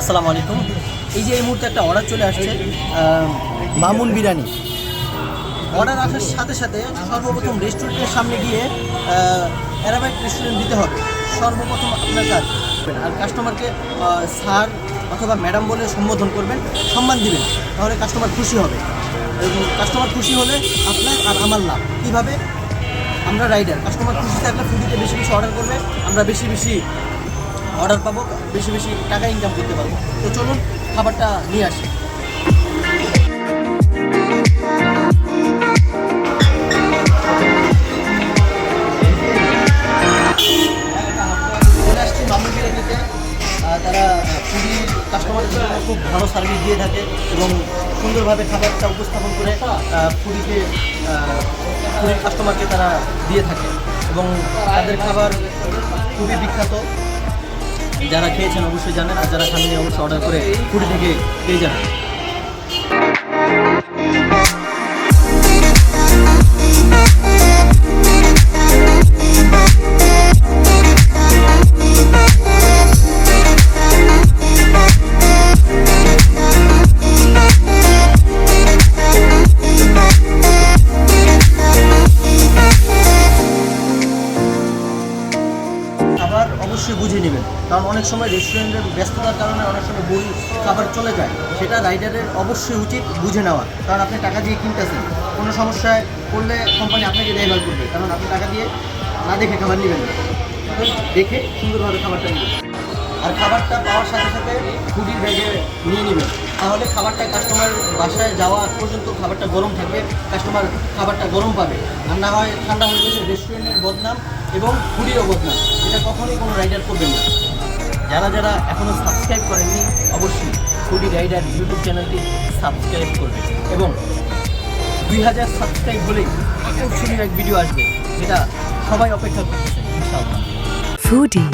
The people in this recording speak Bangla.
আসসালামু আলাইকুম। এই যে এই মুহূর্তে একটা অর্ডার চলে আসছে মামুন বিরিয়ানি। অর্ডার আসার সাথে সাথে সর্বপ্রথম রেস্টুরেন্টের সামনে গিয়ে অ্যারাবাইক রেস্টুরেন্ট দিতে হবে। সর্বপ্রথম আপনার কাজ আর কাস্টমারকে স্যার অথবা ম্যাডাম বলে সম্বোধন করবেন, সম্মান দিবেন, তাহলে কাস্টমার খুশি হবে। এবং কাস্টমার খুশি হলে আপনার আর আমার লাভ। কীভাবে? আমরা রাইডার কাস্টমার খুশি থাকলে ফুডিতে বেশি বেশি অর্ডার করবে, আমরা বেশি বেশি অর্ডার পাবো, বেশি বেশি টাকা ইনকাম করতে পারব। তো চলুন, খাবারটা নিয়ে আসি। তারা খুব ভালো সার্ভিস দিয়ে থাকে এবং সুন্দরভাবে খাবারটা উপস্থাপন করে ফুডিকে ফুডির কাস্টমারকে তারা দিয়ে থাকে। এবং তাদের খাবার খুবই বিখ্যাত। যারা খেয়েছেন অবশ্যই জানেন আর যারা খাননি অবশ্যই অর্ডার করে কুড়ি থেকে পেয়ে যাবেন। খাবার অবশ্যই বুঝে নেবেন। কারণ অনেক সময় রেস্টুরেন্টের ব্যস্ততার কারণে অনেক সময় ভুল খাবার চলে যায়। সেটা রাইডারের অবশ্যই উচিত বুঝে নেওয়া। কারণ আপনি টাকা দিয়ে কিনতেছেন। কোনো সমস্যায় পড়লে কোম্পানি আপনাকে ড্রাইভার করবে। কারণ আপনি টাকা দিয়ে না দেখে খাবার নেবেন না। দেখে সুন্দরভাবে খাবারটা নেবেন। আর খাবারটা পাওয়ার সাথে সাথে ফুডির ব্যাগে নিয়ে নেবেন। তাহলে খাবারটা কাস্টমার বাসায় যাওয়া পর্যন্ত খাবারটা গরম থাকবে। কাস্টমার খাবারটা গরম পাবে। আর না হয় ঠান্ডা হয়ে গেলে রেস্টুরেন্টের বদনাম এবং খুবই অবদান এটা কখনোই কোনো রাইডার করবেন না। যারা যারা এখনও সাবস্ক্রাইব করেননি, অবশ্যই ফুডি রাইডার ইউটিউব চ্যানেলটি সাবস্ক্রাইব করবে এবং দুই হাজার সাবস্ক্রাইব হলেই আকর্ষণীয় এক ভিডিও আসবে, যেটা সবাই অপেক্ষা করতেছে ইনশাআল্লাহ। Foodie